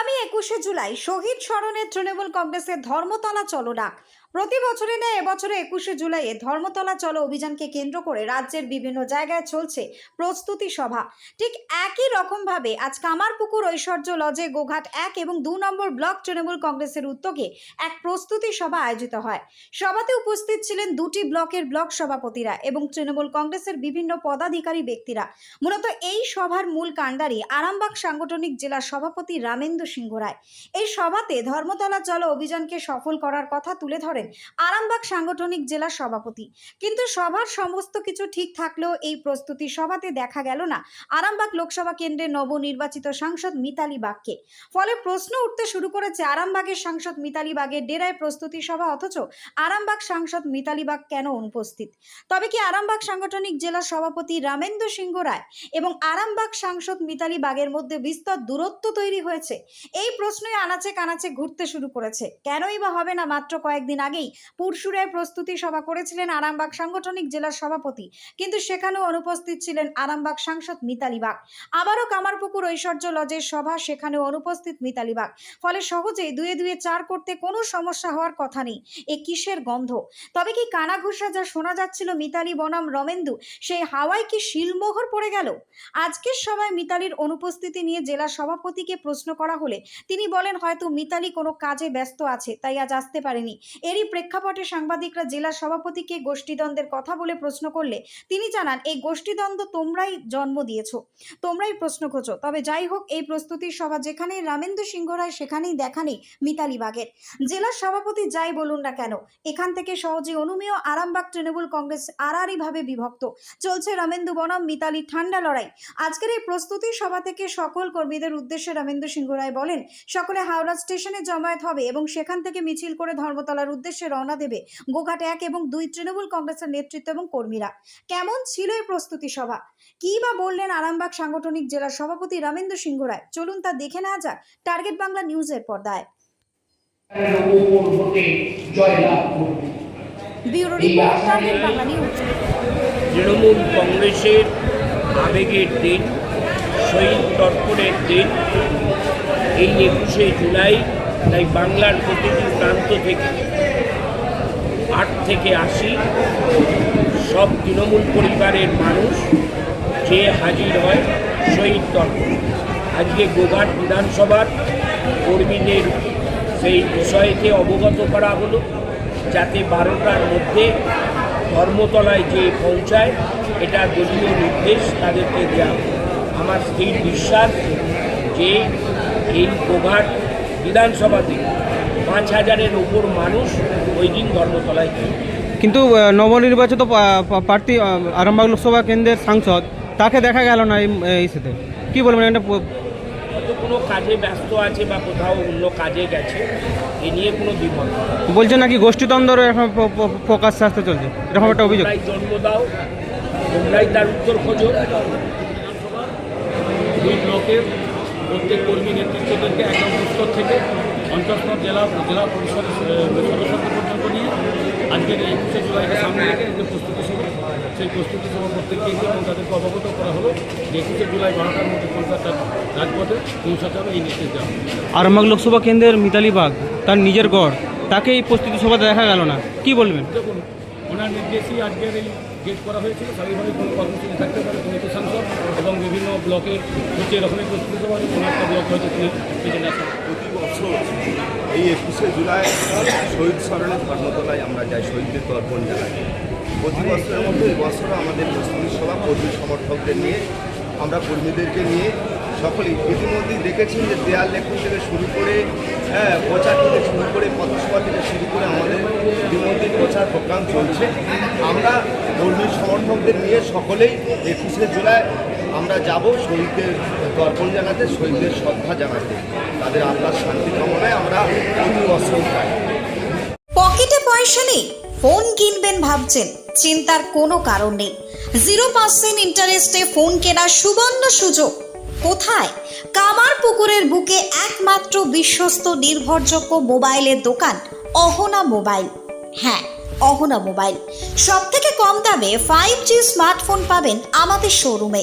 আগামী একুশে জুলাই শহীদ স্মরণে তৃণমূল কংগ্রেসের ধর্মতলা চলো ডাক প্রতি বছরে নেয় এবছরে একুশে জুলাইয়ে ধর্মতলা চলো অভিযানকে কেন্দ্র করে রাজ্যের বিভিন্ন জায়গায় চলছে প্রস্তুতি সভা। ঠিক একই রকমভাবে আজ কামারপুকুর ঐশ্বর্য লজে গোঘাট এক এবং দু নম্বর ব্লক তৃণমূল কংগ্রেসের উদ্যোগে এক প্রস্তুতি সভা আয়োজিত হয়। সভাতে উপস্থিত ছিলেন দুটি ব্লকের ব্লক সভাপতিরা এবং তৃণমূল কংগ্রেসের বিভিন্ন পদাধিকারী ব্যক্তিরা। মূলত এই সভার মূল কাণ্ডারি আরামবাগ সাংগঠনিক জেলা সভাপতি রামেন্দ্র সিংহ রায়। এই সভাতে ধর্মতলা চলো অভিযানকে সফল করার কথা তুলে ধরেন আরামবাগ সাংগঠনিক জেলা সভাপতি। কিন্তু সভার সমস্ত কিছু ঠিক থাকলেও এই প্রস্তুতি সভাতে দেখা গেল না আরামবাগ লোকসভা কেন্দ্রের নবনির্বাচিত সাংসদ মিতালি বাগকে। ফলে প্রশ্ন উঠতে শুরু করেছে আরামবাগের সাংসদ মিতালি বাগের ডেরায় প্রস্তুতি সভা, অথচ আরামবাগ সাংসদ মিতালি বাগ কেন অনুপস্থিত? তবে কি আরামবাগ সাংগঠনিক জেলা সভাপতি রামেন্দ্র সিংহ রায় এবং আরামবাগ সাংসদ মিতালি বাগের মধ্যে বিস্তর দূরত্ব তৈরি হয়েছে? এই প্রশ্নই আনাচে কানাচে ঘুরতে শুরু করেছে। কেনই বা হবে না মাত্র কয়েকদিন আগেই পুরসুরের প্রস্তুতি সভা করেছিলেন আরামবাগ সাংগঠনিক জেলার সভাপতি। কিন্তু সেখানেও অনুপস্থিত ছিলেন আরামবাগ সাংসদ মিতালি বাগ। আবারও কামারপুকুর ঐশ্বর্য লজের সভা, সেখানেও অনুপস্থিত মিতালি বাগ। ফলে সহজেই দুয়ে দুয়ে চার করতে কোনো সমস্যা হওয়ার কথা নেই। এ কিসের গন্ধ? তবে কি কানাঘুষা যা শোনা যাচ্ছিল মিতালি, বনাম, রমেন্দু, সেই হাওয়ায় কি শিলমোহর পড়ে গেল? আজকের সভায় মিতালির অনুপস্থিতি নিয়ে জেলা সভাপতিকে প্রশ্ন করা হলে তিনি বলেন, হয়তো মিতালি কোনো কাজে ব্যস্ত আছে, তাই আজ আসতে পারেনি। এরই প্রেক্ষাপটে সাংবাদিকরা জেলা সভাপতিকে গোষ্ঠীদ্বন্দ্বের কথা বলে প্রশ্ন করলে তিনি জানান, এই গোষ্ঠীদ্বন্দ্ব তোমরাই জন্ম দিয়েছ, তোমরাই প্রশ্ন খোঁজো। তবে যাই হোক, এই প্রস্তুতির সভা যেখানেই রামেন্দ্র সিংহ রায়, সেখানেই দেখা নেই মিতালি বাগের। জেলার সভাপতি যাই বলুন না কেন, এখান থেকে সহজে অনুমেয় আরামবাগ তৃণমূল কংগ্রেস আড়াআড়ি ভাবে বিভক্ত। চলছে রমেন্দু বনাম মিতালি ঠান্ডা লড়াই। আজকের এই প্রস্তুতি সভা থেকে সকল কর্মীদের উদ্দেশ্যে রমেন্দ্র সিংহ রায় বলেন, সকলে হাওড়া স্টেশনে জমায়েত হবে এবং সেখান থেকে মিছিল করে ধর্মতলার উদ্দেশ্যে রওনা দেবে গোঘাট এক এবং দুই তৃণমূল কংগ্রেসের নেতৃত্ব এবং কর্মীরা। কেমন ছিল এই প্রস্তুতি সভা? কী বা বললেন আরামবাগ সাংগঠনিক জেলার সভাপতি রমেন্দ্র সিংহ রায়? চলুন তা দেখে নেওয়া যাক টার্গেট বাংলা নিউজের পর্দায়। তৃণমূল কংগ্রেসের আবেগের দিন, শহীদ তর্পণের দিন, এই একুশে জুলাই তাই বাংলার প্রতিটি প্রান্ত থেকে আট থেকে আশি সব তৃণমূল পরিবারের মানুষ যে হাজির হয় শহীদ তর্পণ আজকে গোঘাট বিধানসভার কর্মীদের সেই বিষয়কে অবগত করা হলো, যাতে বারোটার মধ্যে ধর্মতলায় যে পৌঁছায়, এটা দলীয় নির্দেশ তাদেরকে দেওয়া। আমার স্থির বিশ্বাস যে এই গোঘাট বিধানসভাতে পাঁচ হাজারের ওপর মানুষ ওই দিন ধর্মতলায় কিন্তু নবনির্বাচিত প্রার্থী আরামবাগ লোকসভা কেন্দ্রের সাংসদ তাকে দেখা গেল না এই সাথে কি বলবেন এটা? কোনো কাজে ব্যস্ত আছে বা কোথাও অন্য কাজে গেছে এ নিয়ে কোনো বিপদ বলছে নাকি গোষ্ঠীদ্বন্দ্বের এখন ফোকাস আসতে চলছে। এরকম একটা অভিযোগ। জন্ম দাও তোমরাই তার উত্তর খোঁজো। দুই ব্লকের প্রত্যেক কর্মী নেতৃত্বদেরকে একদম স্তর থেকে অন্তঃস্তর জেলা জেলা পরিষদ আহ, সদস্যদের পর্যন্ত নিয়ে আজকের এই একুশে জুলাইকে সামনে রেখে যে প্রস্তুতি সভা সেই প্রস্তুতি সভা প্রত্যেককে গিয়ে এবং তাদেরকে অবগত করা হলো যে একুশে জুলাই বারোটার মধ্যে কলকাতার রাজপথে পৌঁছাতে হবে এই নির্দেশ দেওয়া। আরামবাগ লোকসভা কেন্দ্রের মিতালি বাগ তার নিজের গড় তাকে এই প্রস্তুতি সভাতে দেখা গেল না। কি বলবেন? দেখুন ওনার নির্দেশেই আজকের এই গেট করা হয়েছিল। স্বাভাবিকভাবে কোনো কর্মসূচি থাকতে পারে তো সাংসদ এবং বিভিন্ন ব্লকের হচ্ছে এরকমই প্রস্তুতি সভা কোনো একটা ব্লক হয়তো পেছনে প্রতি বছর এই একুশে জুলাই শহীদ স্মরণে ধর্মতলায় আমরা যাই শহীদদের তর্পণ জানাই। প্রতি বছরের মধ্যে এই বছরও আমাদের প্রস্তুতি সভা কর্মী সমর্থকদের নিয়ে, আমরা কর্মীদেরকে নিয়ে সকলেই ইতিমধ্যেই দেখেছেন যে দেয়াল লেখন থেকে শুরু করে হ্যাঁ প্রচার থেকে শুরু করে, পথসভা থেকে শুরু করে আমাদের ইতিমধ্যেই প্রচার প্রোগ্রাম চলছে। আমরা কর্মী সমর্থকদের নিয়ে সকলেই একুশে জুলাই আমরা যাব শহীদদের তর্পণ জানাতে, শহীদদের শ্রদ্ধা জানাতে। তাদের আত্মার শান্তি কামনায় আমরা পকেটে পয়সা নেই, ফোন কিনবেন ভাবছেন, চিন্তার কোনো কারণ নেই। জিরো পার্সেন্ট ইন্টারেস্টে ফোন কেনার সুবর্ণ সুযোগ। কোথায়? কামার পুকুরের বুকে একমাত্র বিশ্বস্ত, নির্ভরযোগ্য মোবাইলের দোকান, অহনা মোবাইল। হ্যাঁ অহনা মোবাইল। সব থেকে কম দামে ফাইভ জি স্মার্টফোন পাবেন আমাদের শোরুমে